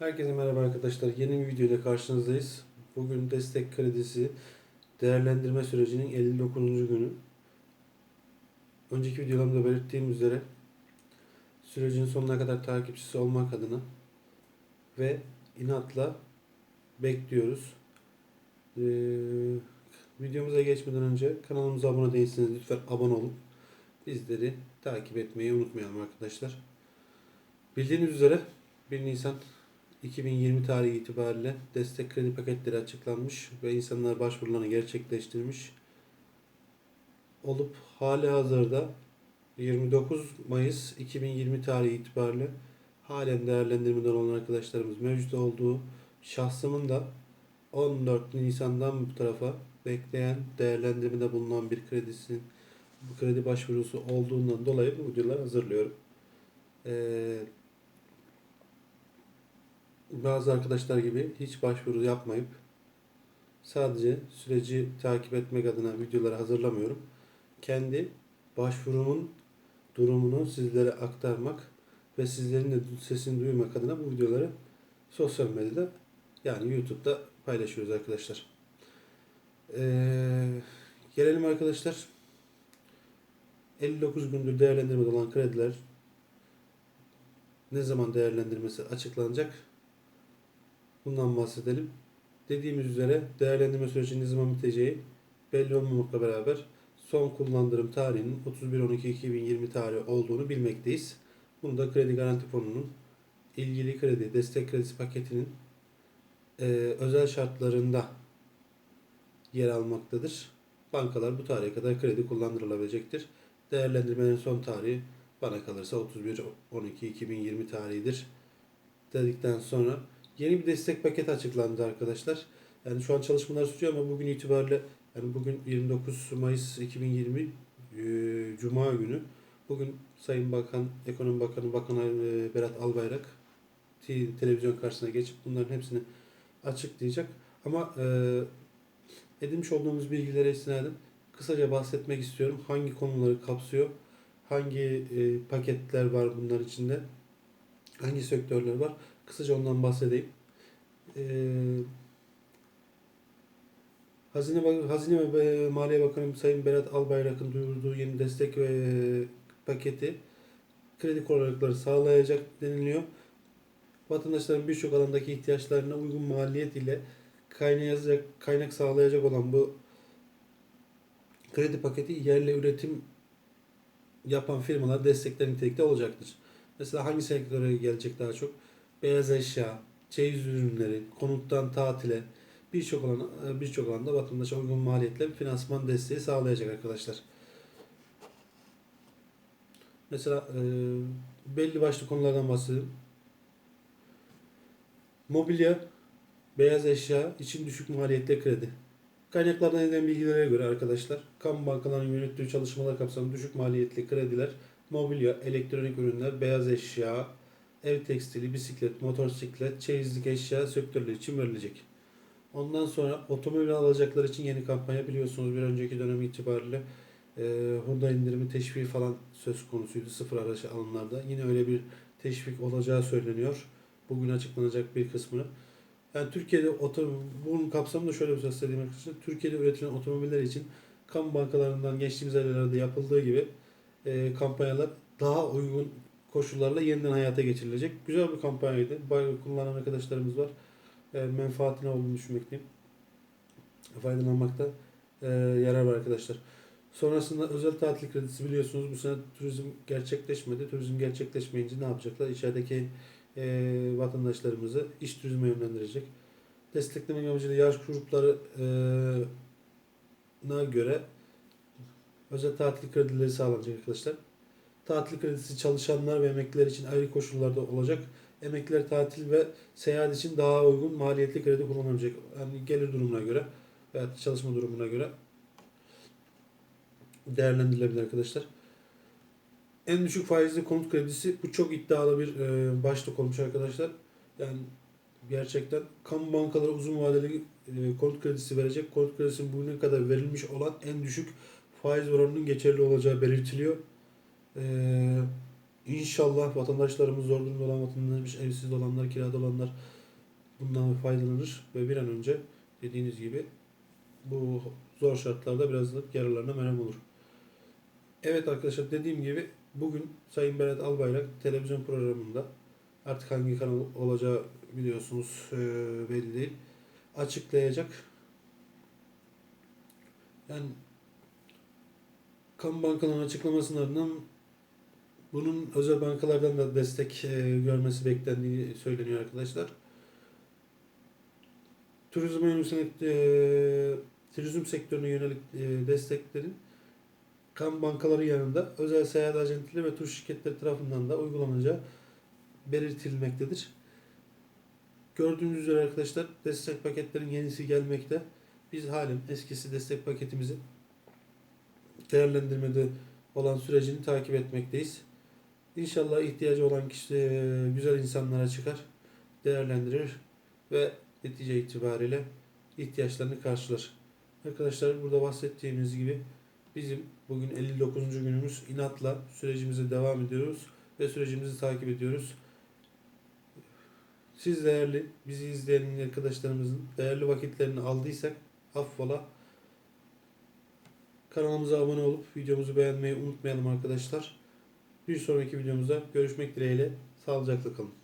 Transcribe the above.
Herkese merhaba arkadaşlar. Yeni bir videoyla karşınızdayız. Bugün destek kredisi değerlendirme sürecinin 59. günü. Önceki videolarımda belirttiğim üzere sürecin sonuna kadar takipçisi olmak adına ve inatla bekliyoruz. Ee, videomuza geçmeden önce kanalımıza abone değilseniz lütfen abone olun. Bizleri takip etmeyi unutmayalım arkadaşlar. Bildiğiniz üzere 1 Nisan 2020 tarihi itibariyle destek kredi paketleri açıklanmış ve insanlar başvurularını gerçekleştirmiş olup hali hazırda 29 Mayıs 2020 tarihi itibariyle halen değerlendirmeden olan arkadaşlarımız mevcut olduğu şahsımın da 14 Nisan'dan bu tarafa bekleyen değerlendirmede bulunan bir kredisinin bu kredi başvurusu olduğundan dolayı bu videoları hazırlıyorum. Ee, bazı arkadaşlar gibi hiç başvuru yapmayıp sadece süreci takip etmek adına videoları hazırlamıyorum. Kendi başvurumun durumunu sizlere aktarmak ve sizlerin de sesini duymak adına bu videoları sosyal medyada yani YouTube'da paylaşıyoruz arkadaşlar. Ee, gelelim arkadaşlar. 59 gündür değerlendirmede olan krediler ne zaman değerlendirmesi açıklanacak? Bundan bahsedelim. Dediğimiz üzere değerlendirme sürecinin zaman biteceği belli olmamakla beraber son kullandırım tarihinin 31.12.2020 tarihi olduğunu bilmekteyiz. Bunu da Kredi Garanti Fonu'nun ilgili kredi, destek kredisi paketinin e, özel şartlarında yer almaktadır. Bankalar bu tarihe kadar kredi kullandırılabilecektir. Değerlendirmenin son tarihi bana kalırsa 31.12.2020 tarihidir dedikten sonra yeni bir destek paketi açıklandı arkadaşlar. Yani şu an çalışmalar sürüyor ama bugün itibariyle yani bugün 29 Mayıs 2020 e, Cuma günü. Bugün Sayın Bakan, Ekonomi Bakanı Bakan e, Berat Albayrak te- televizyon karşısına geçip bunların hepsini açıklayacak. Ama e, edinmiş olduğumuz bilgilere istinaden kısaca bahsetmek istiyorum. Hangi konuları kapsıyor? Hangi e, paketler var bunlar içinde? Hangi sektörler var? Kısaca ondan bahsedeyim. Ee, Hazine, Hazine ve Maliye Bakanı Sayın Berat Albayrak'ın duyurduğu yeni destek ve paketi kredi kolaylıkları sağlayacak deniliyor. Vatandaşların birçok alandaki ihtiyaçlarına uygun maliyet ile kaynayacak, kaynak sağlayacak olan bu kredi paketi yerli üretim yapan firmalar destekler nitelikte olacaktır. Mesela hangi sektöre gelecek daha çok? Beyaz eşya, çeyiz ürünleri, konuttan tatile birçok alan birçok alanda vatandaşa uygun maliyetle finansman desteği sağlayacak arkadaşlar. Mesela e, belli başlı konulardan bahsedelim. Mobilya, beyaz eşya için düşük maliyetli kredi. Kaynaklardan edilen bilgilere göre arkadaşlar, kamu bankalarının yönettiği çalışmalar kapsamında düşük maliyetli krediler, mobilya, elektronik ürünler, beyaz eşya, ev tekstili, bisiklet, motosiklet, çeyizlik eşya sektörleri için verilecek. Ondan sonra otomobil alacaklar için yeni kampanya biliyorsunuz bir önceki dönem itibariyle e, Honda indirimi teşviki falan söz konusuydu sıfır araç alımlarda. Yine öyle bir teşvik olacağı söyleniyor. Bugün açıklanacak bir kısmını. Yani Türkiye'de otom bunun kapsamında şöyle bir söyleyeyim arkadaşlar. Türkiye'de üretilen otomobiller için kamu bankalarından geçtiğimiz aylarda yapıldığı gibi e, kampanyalar daha uygun koşullarla yeniden hayata geçirilecek. Güzel bir kampanyaydı. Bayağı kullanan arkadaşlarımız var. E, menfaatine olduğunu düşünmekteyim. Faydalanmakta e, yarar var arkadaşlar. Sonrasında özel tatil kredisi biliyorsunuz bu sene turizm gerçekleşmedi. Turizm gerçekleşmeyince ne yapacaklar? İçerideki e, vatandaşlarımızı iş turizme yönlendirecek. Destekleme amacıyla yaş grupları e, na göre özel tatil kredileri sağlanacak arkadaşlar. Tatil kredisi çalışanlar ve emekliler için ayrı koşullarda olacak. Emekliler tatil ve seyahat için daha uygun maliyetli kredi kullanılacak. Yani gelir durumuna göre veya çalışma durumuna göre değerlendirilebilir arkadaşlar. En düşük faizli konut kredisi bu çok iddialı bir e, başlık olmuş arkadaşlar. Yani gerçekten kamu bankaları uzun vadeli e, konut kredisi verecek. Konut kredisinin bugüne kadar verilmiş olan en düşük faiz oranının geçerli olacağı belirtiliyor. E, İnşallah vatandaşlarımız zor durumda olan vatandaşlarımız, evsiz olanlar, kirada olanlar bundan faydalanır ve bir an önce dediğiniz gibi bu zor şartlarda biraz da yararlarına merhem olur. Evet arkadaşlar dediğim gibi bugün Sayın Berat Albayrak televizyon programında artık hangi kanal olacağı biliyorsunuz eee, belli değil. Açıklayacak. Yani kamu bankalarının açıklamasının ardından bunun özel bankalardan da destek eee, görmesi beklendiği söyleniyor arkadaşlar. Turizme turizm sektörüne yönelik eee, desteklerin kamu bankaları yanında özel seyahat acentleri ve tur şirketleri tarafından da uygulanacağı belirtilmektedir. Gördüğünüz üzere arkadaşlar destek paketlerin yenisi gelmekte. Biz halen eskisi destek paketimizi değerlendirmede olan sürecini takip etmekteyiz. İnşallah ihtiyacı olan kişi e, güzel insanlara çıkar, değerlendirir ve netice itibariyle ihtiyaçlarını karşılar. Arkadaşlar burada bahsettiğimiz gibi bizim bugün 59. günümüz inatla sürecimize devam ediyoruz ve sürecimizi takip ediyoruz. Siz değerli, bizi izleyen arkadaşlarımızın değerli vakitlerini aldıysak affola. Kanalımıza abone olup videomuzu beğenmeyi unutmayalım arkadaşlar. Bir sonraki videomuzda görüşmek dileğiyle. Sağlıcakla kalın.